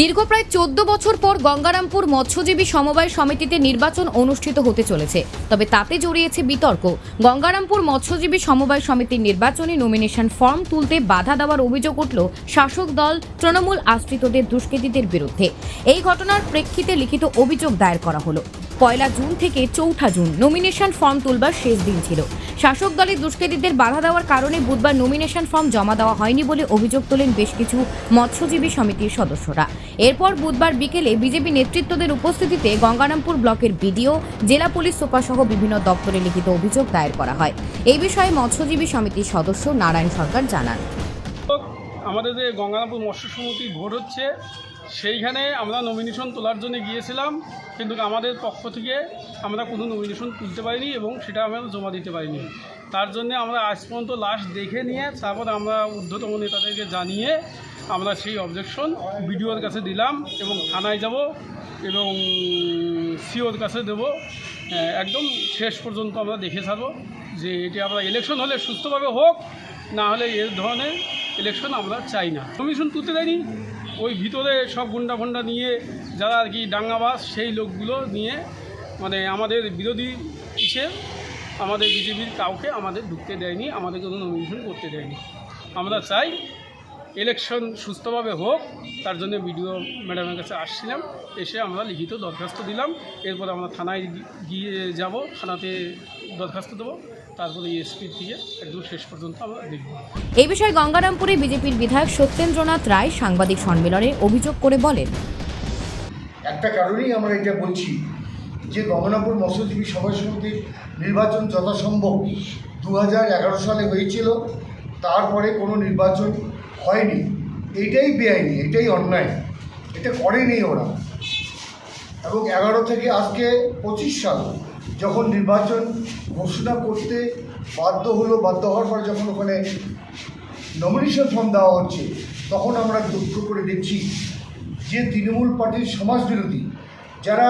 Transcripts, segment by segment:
দীর্ঘ প্রায় চোদ্দ বছর পর গঙ্গারামপুর মৎস্যজীবী সমবায় সমিতিতে নির্বাচন অনুষ্ঠিত হতে চলেছে। তবে তাতে জড়িয়েছে বিতর্ক। গঙ্গারামপুর মৎস্যজীবী সমবায় সমিতির নির্বাচনী নমিনেশন ফর্ম তুলতে বাধা দেওয়ার অভিযোগ উঠল শাসক দল তৃণমূল আশ্রিতদের দুষ্কৃতীদের বিরুদ্ধে। এই ঘটনার প্রেক্ষিতে লিখিত অভিযোগ দায়ের করা হলো। পয়লা জুন থেকে চৌঠা জুন নমিনেশন ফর্ম তুলবার শেষ দিন ছিল। শাসক দলের দুষ্কৃতীদের বাধা দেওয়ার কারণে বুধবার নমিনেশন ফর্ম জমা দেওয়া হয়নি বলে অভিযোগ তোলেন বেশ কিছু মৎস্যজীবী সমিতির সদস্যরা। এরপর বুধবার বিকেলে বিজেপি নেতৃত্বদের উপস্থিতিতে গঙ্গারামপুর ব্লকের বিডিও, জেলা পুলিশ সুপার সহ বিভিন্ন দপ্তরে লিখিত অভিযোগ দায়ের করা হয়। এই বিষয়ে মৎস্যজীবী সমিতির সদস্য নারায়ণ সরকার জানান। আমাদের যে গঙ্গারামপুর মৎস্য সমিতি ভোট হচ্ছে সেইখানে আমরা নমিনেশন তোলার জন্য গিয়েছিলাম, কিন্তু আমাদের পক্ষ থেকে আমরা কোনো নমিনেশন তুলতে পারিনি এবং সেটা আমরা জমা দিতে পারিনি। তার জন্য আমরা আজ পর্যন্ত লাস্ট দেখে নিয়ে তারপর আমরা ঊর্ধ্বতম নেতাদেরকে জানিয়ে আমরা সেই অবজেকশন বিডিওর কাছে দিলাম এবং থানায় যাব এবং সিওর কাছে দেব। একদম শেষ পর্যন্ত আমরা দেখে ছাড়বো যে এটি আমরা ইলেকশন হলে সুস্থভাবে হোক, না হলে এর ধরনের ইলেকশন আমরা চাই না। কমিশন তুলতে দেয়নি। ওই ভিতরে সব গুন্ডা ফন্ডা নিয়ে যারা আর কি ডাঙ্গাবাস, সেই লোকগুলো নিয়ে মানে আমাদের বিরোধী ইসে আমাদের বিজেপির কাউকে আমাদের ঢুকতে দেয়নি, আমাদের কোনো নমিনেশন করতে দেয়নি। আমরা চাই ইলেকশন সুস্থভাবে হোক, তার জন্য বিডিও ম্যাডামের কাছে আসছিলাম, এসে আমরা লিখিত দরখাস্ত দিলাম, এরপর আমরা থানায় গিয়ে যাব, থানাতে দরখাস্ত দেবো। তারপরে এসপির থেকে একদম শেষ পর্যন্ত আমরা দেখব। এই বিষয়ে গঙ্গারামপুরে বিজেপির বিধায়ক সত্যেন্দ্রনাথ রায় সাংবাদিক সম্মেলনে অভিযোগ করে বলেন একটা কারণেই আমরা এটা বলছি যে গঙ্গনাপুর মৎস্যজীবী সভা সমিতির নির্বাচন যথাসম্ভব দু হাজার এগারো সালে হয়েছিল তারপরে কোনো নির্বাচন হয়নি। এটাই বেআইনি এটাই অন্যায়। এটা করেনি ওরা। এবং এগারো থেকে আজকে পঁচিশ সাল যখন নির্বাচন ঘোষণা করতে বাধ্য হলো, বাধ্য হওয়ার পরে যখন ওখানে নমিনেশন ফর্ম দেওয়া হচ্ছে, তখন আমরা দুঃখ করে দেখছি যে তৃণমূল পার্টির সমাজবিরোধী, যারা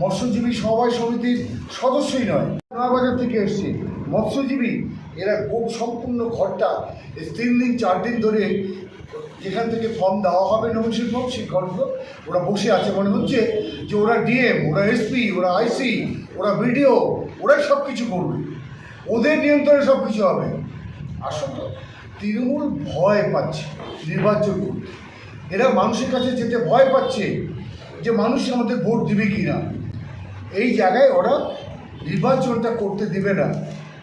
মৎস্যজীবী সমবায় সমিতির সদস্যই নয় নয়াবাজার থেকে এসছে। মৎস্যজীবী, এরা খুব সম্পূর্ণ ঘরটা তিন দিন, চার দিন ধরে যেখান থেকে ফর্ম দেওয়া হবে নমিনেশন ফর্ম সেই ঘরগুলো ওরা বসে আছে। মনে হচ্ছে যে ওরা ডিএম ওরা এসপি ওরা আইসি ওরা বিডিও ওরাই সব কিছু করবে। ওদের নিয়ন্ত্রণে সব কিছু হবে। আসলে তৃণমূল ভয় পাচ্ছে নির্বাচন করতে। এরা মানুষের কাছে যেতে ভয় পাচ্ছে যে মানুষ আমাদের ভোট দিবে কি না এই জায়গায় ওরা নির্বাচনটা করতে দিবে না।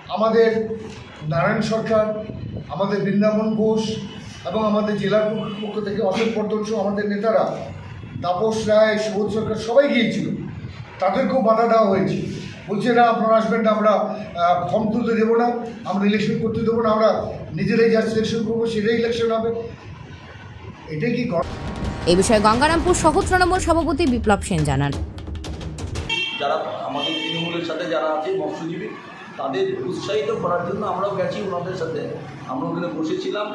আমাদের নারায়ণ সরকার, আমাদের বৃন্দাবন ঘোষ এবং আমাদের জেলার পক্ষ- থেকে অশোক বর্ধন আমাদের নেতারা, তাপস রায়, সুবোধ সরকার সবাই গিয়েছিল। তাদেরকেও বাধা দেওয়া হয়েছে। বলছে না আপনারা আসবেন না আমরা ফর্ম তুলতে দেবো না আমরা ইলেকশন করতে দেবো না আমরা নিজেরাই যা সিলেকশন করব সেটাই ইলেকশন হবে। এটাই কি এই বিষয়ে গঙ্গারামপুর সহ তৃণমূল সভাপতি বিপ্লব সেন জানান। যারা আমাদের তৃণমূলের সাথে যারা আছে মৎস্যজীবী তাদের উৎসাহিত করার জন্য আমরাও গেছি ওনাদের সাথে। আমরা ওখানে বসেছিলাম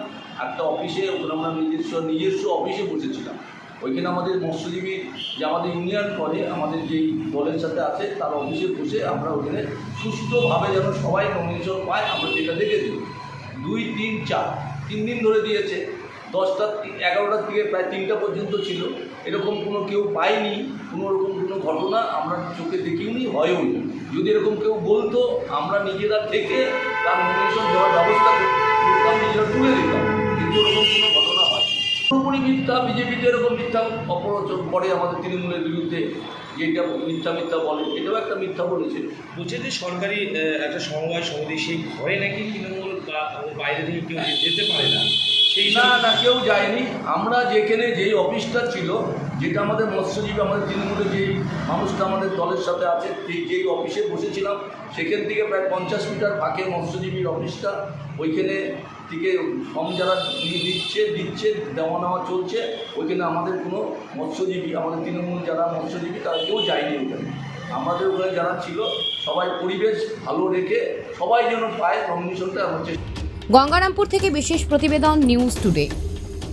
একটা অফিসে ওখানে আমরা নিজস্ব নিজস্ব অফিসে বসেছিলাম। ওইখানে আমাদের মৎস্যজীবী যে আমাদের ইউনিয়ন করে আমাদের যেই দলের সাথে আছে, তার অফিসে বসে আমরা ওখানে সুস্থভাবে যেন সবাই নমিনেশন পায়, আমরা সেটা দেখেছি দুই। তিন, চার, তিন দিন ধরে দিয়েছে। দশটা, এগারোটার থেকে প্রায় তিনটা পর্যন্ত ছিল। এরকম কোনো কেউ পায়নি, কোনো রকম কোনো ঘটনা আমরা চোখে দেখিওনি হয়ও নি। যদি এরকম কেউ বলতো, আমরা নিজেরা থেকে তার নমিনেশন দেওয়ার ব্যবস্থা করতাম, নিজেরা তুলে দিতাম। কিন্তু ওরকম কোনো ঘটনা পুরোপুরি মিথ্যা বিজেপিতে এরকম মিথ্যা অপরচন করে আমাদের তৃণমূলের বিরুদ্ধে যেটা মিথ্যা মিথ্যা বলে এটাও একটা মিথ্যা বলেছে বলছে যে সরকারি একটা সমবায় সমিতি সেই ঘরে নাকি তৃণমূল বা বাইরে থেকে কেউ যেতে পারে না? সেই না না কেউ যায়নি। আমরা যেখানে যেই অফিসটা ছিল যেটা আমাদের মৎস্যজীবী, আমাদের তৃণমূলের যেই মানুষটা আমাদের দলের সাথে আছে যেই অফিসে বসেছিলাম, সেখান থেকে প্রায় পঞ্চাশ মিটার ফাঁকে মৎস্যজীবীর অফিসটা ওইখানে থেকে ফর্ম যারা দিচ্ছে দিচ্ছে, দেওয়া নেওয়া চলছে, ওইখানে আমাদের কোনো মৎস্যজীবী, আমাদের তৃণমূল যারা মৎস্যজীবী, তারা কেউ যায়নি ওখানে আমাদের ওখানে যারা ছিল, সবাই পরিবেশ ভালো রেখে সবাই যেন পায় আমার চেষ্টা গঙ্গারামপুর থেকে বিশেষ প্রতিবেদন নিউজ টুডে